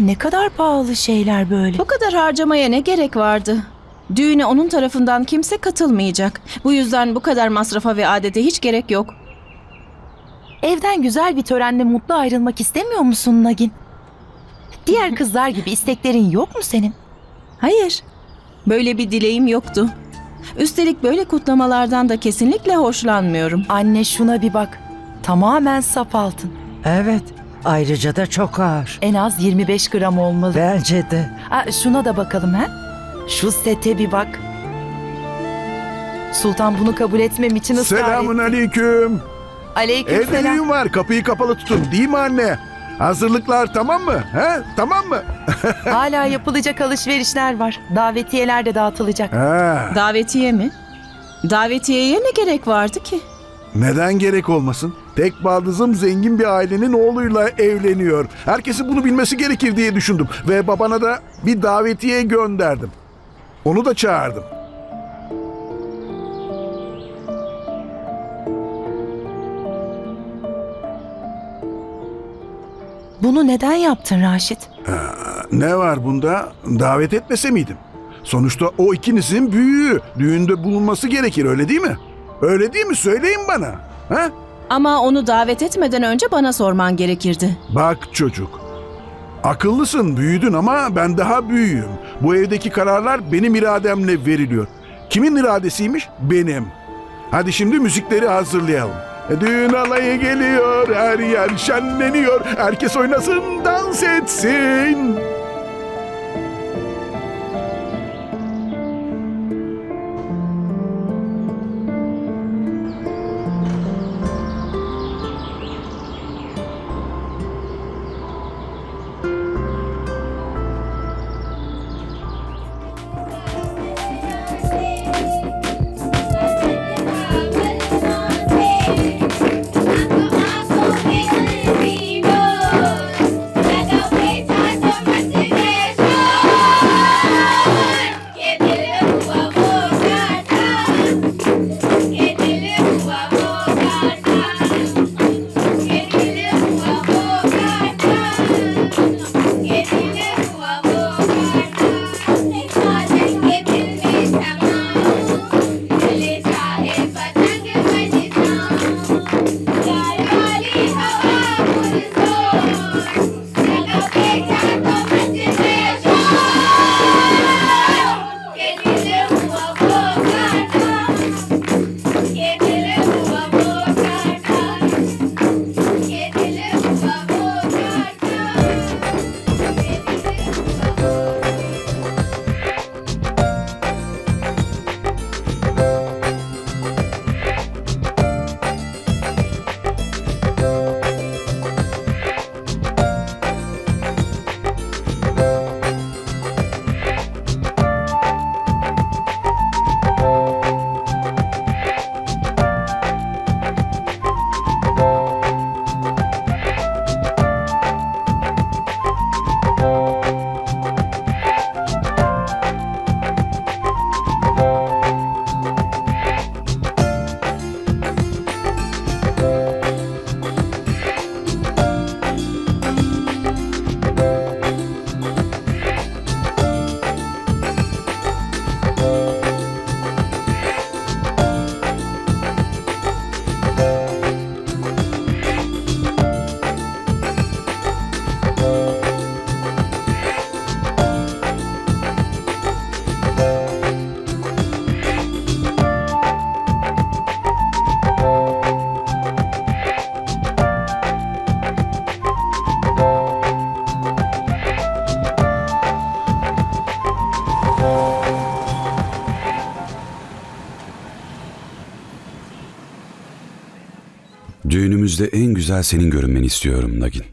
Bunlar ne kadar pahalı şeyler böyle. Bu kadar harcamaya ne gerek vardı? Düğüne onun tarafından kimse katılmayacak. Bu yüzden bu kadar masrafa ve adete hiç gerek yok. Evden güzel bir törenle mutlu ayrılmak istemiyor musun Nagin? Diğer kızlar gibi isteklerin yok mu senin? Hayır. Böyle bir dileğim yoktu. Üstelik böyle kutlamalardan da kesinlikle hoşlanmıyorum. Anne şuna bir bak. Tamamen saf altın. Evet. Ayrıca da çok ağır. En az 25 gram olmalı. Bence de. Aa, şuna da bakalım ha. Şu sete bir bak. Sultan bunu kabul etmem için ısrar Selamun etti. aleyküm. Aleyküm Evde selam. düğün var. Kapıyı kapalı tutun. Değil mi anne? Hazırlıklar tamam mı? He? Tamam mı? Hala yapılacak alışverişler var. Davetiyeler de dağıtılacak. Ha. Davetiye mi? Davetiyeye ne gerek vardı ki? Neden gerek olmasın? Tek baldızım zengin bir ailenin oğluyla evleniyor. Herkesin bunu bilmesi gerekir diye düşündüm. Ve babana da bir davetiye gönderdim. Onu da çağırdım. Bunu neden yaptın Raşit? Ne var bunda? Davet etmese miydim? Sonuçta o ikinizin büyüğü. Düğünde bulunması gerekir öyle değil mi? Öyle değil mi? Söyleyin bana. Ha? Ama onu davet etmeden önce bana sorman gerekirdi. Bak çocuk. Akıllısın, büyüdün ama ben daha büyüğüm. Bu evdeki kararlar benim irademle veriliyor. Kimin iradesiymiş? Benim. Hadi şimdi müzikleri hazırlayalım. Düğün alayı geliyor, her yer şenleniyor. Herkes oynasın, dans etsin. Düğünümüzde en güzel senin görünmeni istiyorum Nagin.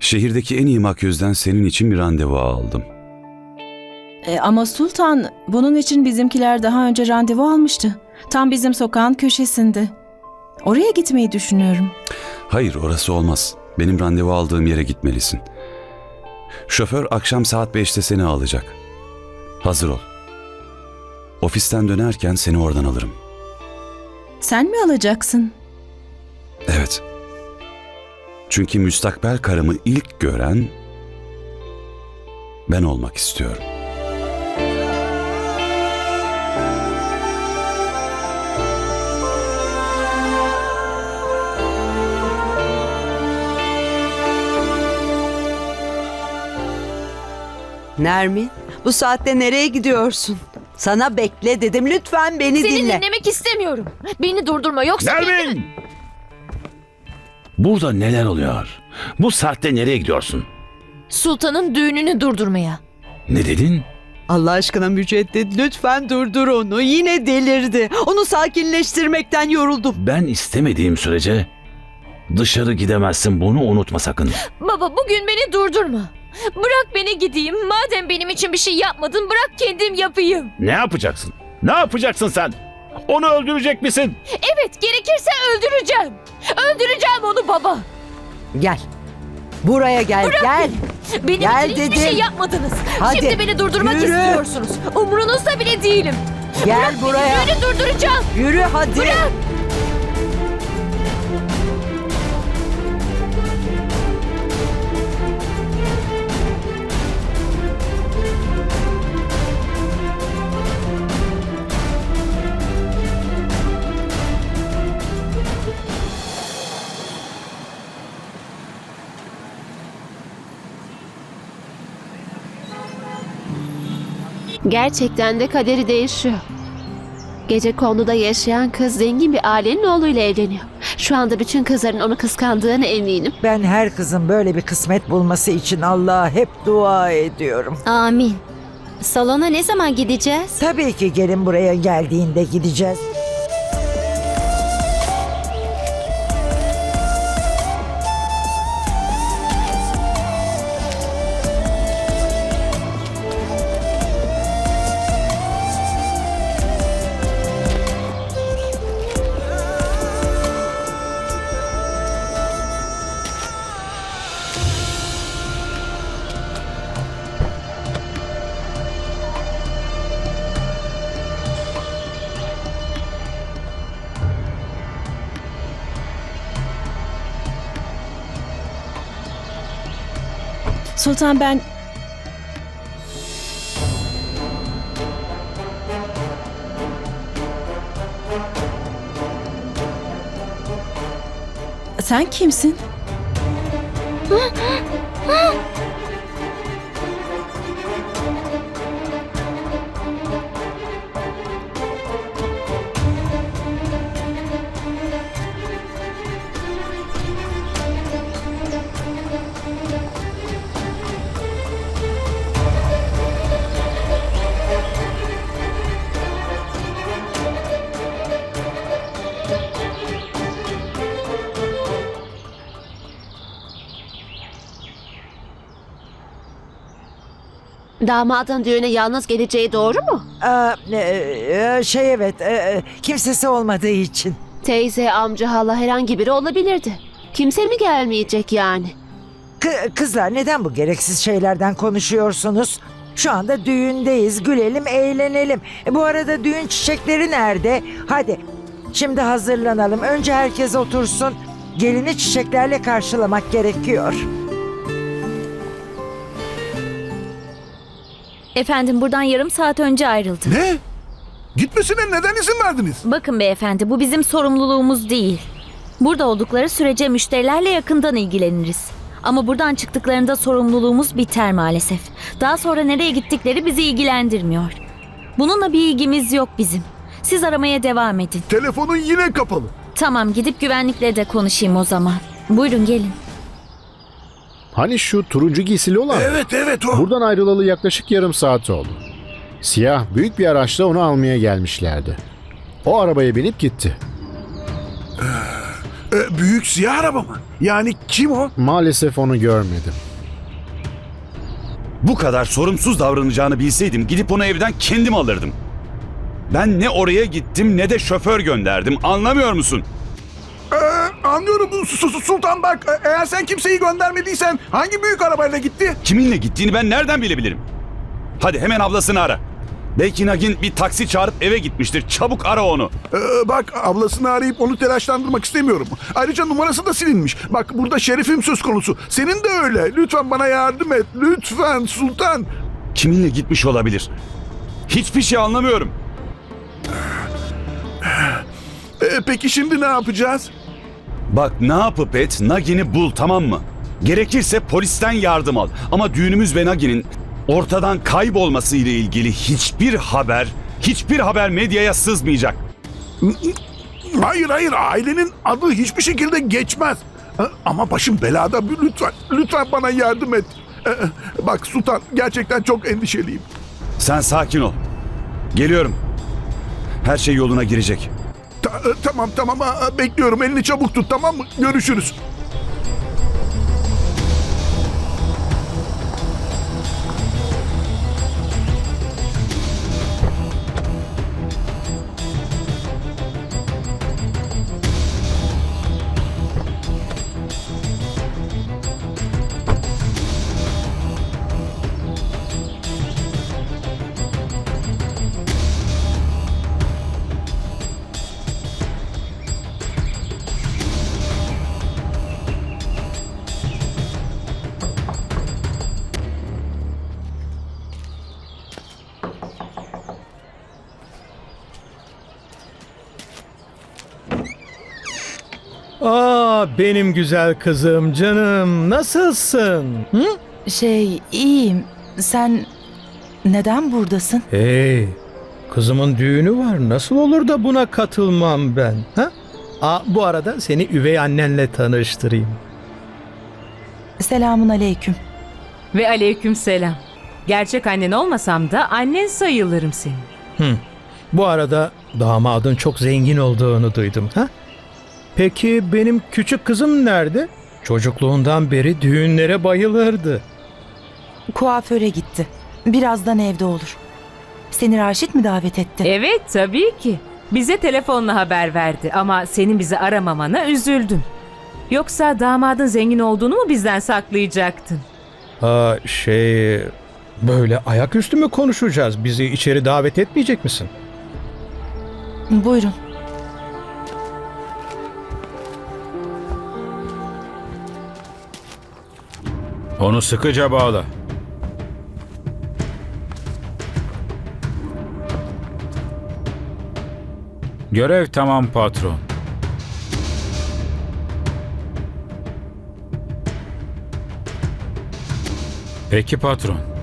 Şehirdeki en iyi makyözden senin için bir randevu aldım. E, ama Sultan, bunun için bizimkiler daha önce randevu almıştı. Tam bizim sokağın köşesinde. Oraya gitmeyi düşünüyorum. Hayır orası olmaz. Benim randevu aldığım yere gitmelisin. Şoför akşam saat 5'te seni alacak. Hazır ol. Ofisten dönerken seni oradan alırım. Sen mi alacaksın? Evet. Çünkü müstakbel karımı ilk gören ben olmak istiyorum. Nermin, bu saatte nereye gidiyorsun? Sana bekle dedim. Lütfen beni Seni dinle. dinlemek istemiyorum. Beni durdurma yoksa... Nermin! Burada neler oluyor? Bu saatte nereye gidiyorsun? Sultanın düğününü durdurmaya. Ne dedin? Allah aşkına Müceddit lütfen durdur onu. Yine delirdi. Onu sakinleştirmekten yoruldum. Ben istemediğim sürece dışarı gidemezsin bunu unutma sakın. Baba bugün beni durdurma. Bırak beni gideyim. Madem benim için bir şey yapmadın bırak kendim yapayım. Ne yapacaksın? Ne yapacaksın sen? Onu öldürecek misin? Evet gerekirse öldüreceğim. Öldüreceğim onu baba. Gel. Buraya gel, gel. Benim Gel için hiçbir dedim. şey yapmadınız. Hadi, Şimdi beni durdurmak yürü. istiyorsunuz. Umrunuzda bile değilim. Gel buraya. Beni durduracağım. Yürü hadi. Bırak. Gerçekten de kaderi değişiyor. Gece konuda yaşayan kız zengin bir ailenin oğluyla evleniyor. Şu anda bütün kızların onu kıskandığına eminim. Ben her kızın böyle bir kısmet bulması için Allah'a hep dua ediyorum. Amin. Salona ne zaman gideceğiz? Tabii ki gelin buraya geldiğinde gideceğiz. Sultan ben... Sen kimsin? Damadın düğüne yalnız geleceği doğru mu? Aa, e, e, şey evet, e, kimsesi olmadığı için. Teyze, amca, hala herhangi biri olabilirdi. Kimse mi gelmeyecek yani? Kı- kızlar neden bu gereksiz şeylerden konuşuyorsunuz? Şu anda düğündeyiz, gülelim, eğlenelim. E, bu arada düğün çiçekleri nerede? Hadi, şimdi hazırlanalım. Önce herkes otursun. Gelini çiçeklerle karşılamak gerekiyor. Efendim buradan yarım saat önce ayrıldı. Ne? Gitmesine neden izin verdiniz? Bakın beyefendi bu bizim sorumluluğumuz değil. Burada oldukları sürece müşterilerle yakından ilgileniriz. Ama buradan çıktıklarında sorumluluğumuz biter maalesef. Daha sonra nereye gittikleri bizi ilgilendirmiyor. Bununla bir ilgimiz yok bizim. Siz aramaya devam edin. Telefonun yine kapalı. Tamam gidip güvenlikle de konuşayım o zaman. Buyurun gelin. Hani şu turuncu giysili olan? Evet evet o. Buradan ayrılalı yaklaşık yarım saat oldu. Siyah büyük bir araçla onu almaya gelmişlerdi. O arabaya binip gitti. Ee, büyük siyah araba mı? Yani kim o? Maalesef onu görmedim. Bu kadar sorumsuz davranacağını bilseydim gidip onu evden kendim alırdım. Ben ne oraya gittim ne de şoför gönderdim. Anlamıyor musun? Anlıyorum Su- Su- Sultan bak e- eğer sen kimseyi göndermediysen hangi büyük arabayla gitti? Kiminle gittiğini ben nereden bilebilirim? Hadi hemen ablasını ara. Belki Nagin bir taksi çağırıp eve gitmiştir. Çabuk ara onu. Ee, bak ablasını arayıp onu telaşlandırmak istemiyorum. Ayrıca numarası da silinmiş. Bak burada şerifim söz konusu. Senin de öyle. Lütfen bana yardım et. Lütfen Sultan. Kiminle gitmiş olabilir? Hiçbir şey anlamıyorum. Ee, peki şimdi ne yapacağız? Bak ne yapıp et Nagin'i bul tamam mı? Gerekirse polisten yardım al. Ama düğünümüz ve Nagin'in ortadan kaybolması ile ilgili hiçbir haber, hiçbir haber medyaya sızmayacak. Hayır hayır ailenin adı hiçbir şekilde geçmez. Ee, Ama başım belada. Lütfen, lütfen bana yardım et. Ee, Bak Sultan gerçekten çok endişeliyim. Sen sakin ol. Geliyorum. Her şey yoluna girecek. Ta- tamam tamam bekliyorum. Elini çabuk tut tamam mı? Görüşürüz. Benim güzel kızım canım nasılsın? Hı? Şey iyiyim. Sen neden buradasın? Hey kızımın düğünü var nasıl olur da buna katılmam ben? Ha? Aa, bu arada seni üvey annenle tanıştırayım. Selamun aleyküm. Ve aleyküm selam. Gerçek annen olmasam da annen sayılırım senin. Hı. Bu arada damadın çok zengin olduğunu duydum. Ha? Peki benim küçük kızım nerede? Çocukluğundan beri düğünlere bayılırdı. Kuaföre gitti. Birazdan evde olur. Seni Raşit mi davet etti? Evet tabii ki. Bize telefonla haber verdi ama senin bizi aramamana üzüldüm. Yoksa damadın zengin olduğunu mu bizden saklayacaktın? Ha şey böyle ayaküstü mü konuşacağız? Bizi içeri davet etmeyecek misin? Buyurun. Onu sıkıca bağla. Görev tamam patron. Peki patron.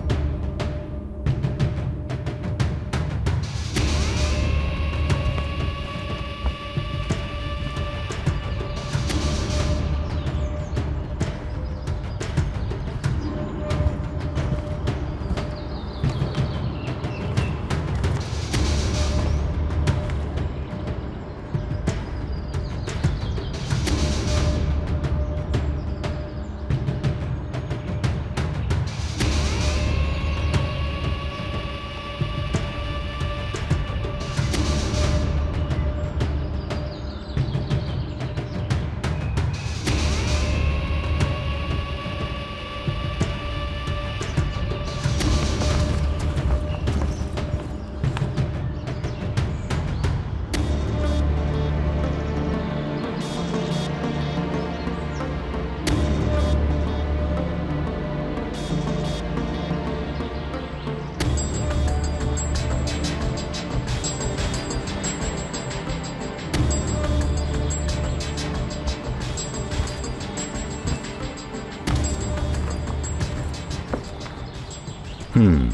Hmm.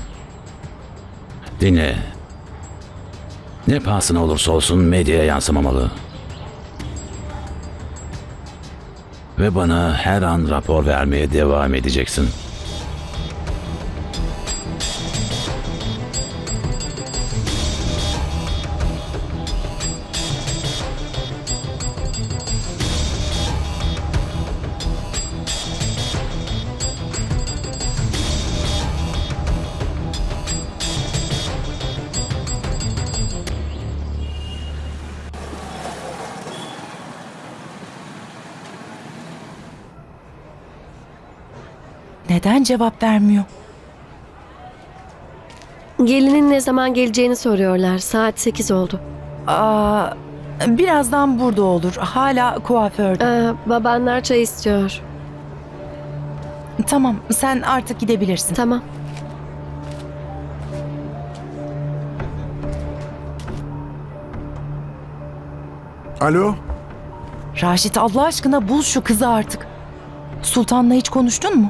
Dinle. Ne pahasına olursa olsun medyaya yansımamalı. Ve bana her an rapor vermeye devam edeceksin. Neden cevap vermiyor? Gelinin ne zaman geleceğini soruyorlar. Saat 8 oldu. Aa, birazdan burada olur. Hala kuaförde. Aa, babanlar çay istiyor. Tamam sen artık gidebilirsin. Tamam. Alo? Raşit Allah aşkına bul şu kızı artık. Sultan'la hiç konuştun mu?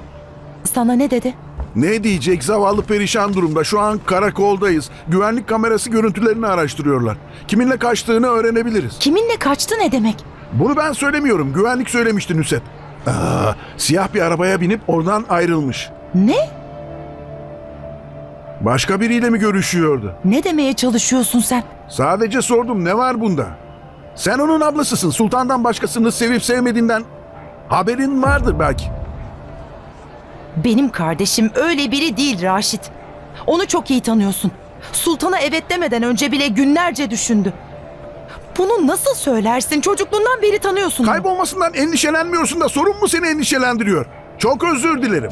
Sana ne dedi? Ne diyecek zavallı perişan durumda. Şu an karakoldayız. Güvenlik kamerası görüntülerini araştırıyorlar. Kiminle kaçtığını öğrenebiliriz. Kiminle kaçtı ne demek? Bunu ben söylemiyorum. Güvenlik söylemişti Nusret. Aa, siyah bir arabaya binip oradan ayrılmış. Ne? Başka biriyle mi görüşüyordu? Ne demeye çalışıyorsun sen? Sadece sordum ne var bunda? Sen onun ablasısın. Sultandan başkasını sevip sevmediğinden haberin vardır belki. Benim kardeşim öyle biri değil Raşit. Onu çok iyi tanıyorsun. Sultan'a evet demeden önce bile günlerce düşündü. Bunu nasıl söylersin? Çocukluğundan beri tanıyorsun. onu. Kaybolmasından endişelenmiyorsun da sorun mu seni endişelendiriyor? Çok özür dilerim.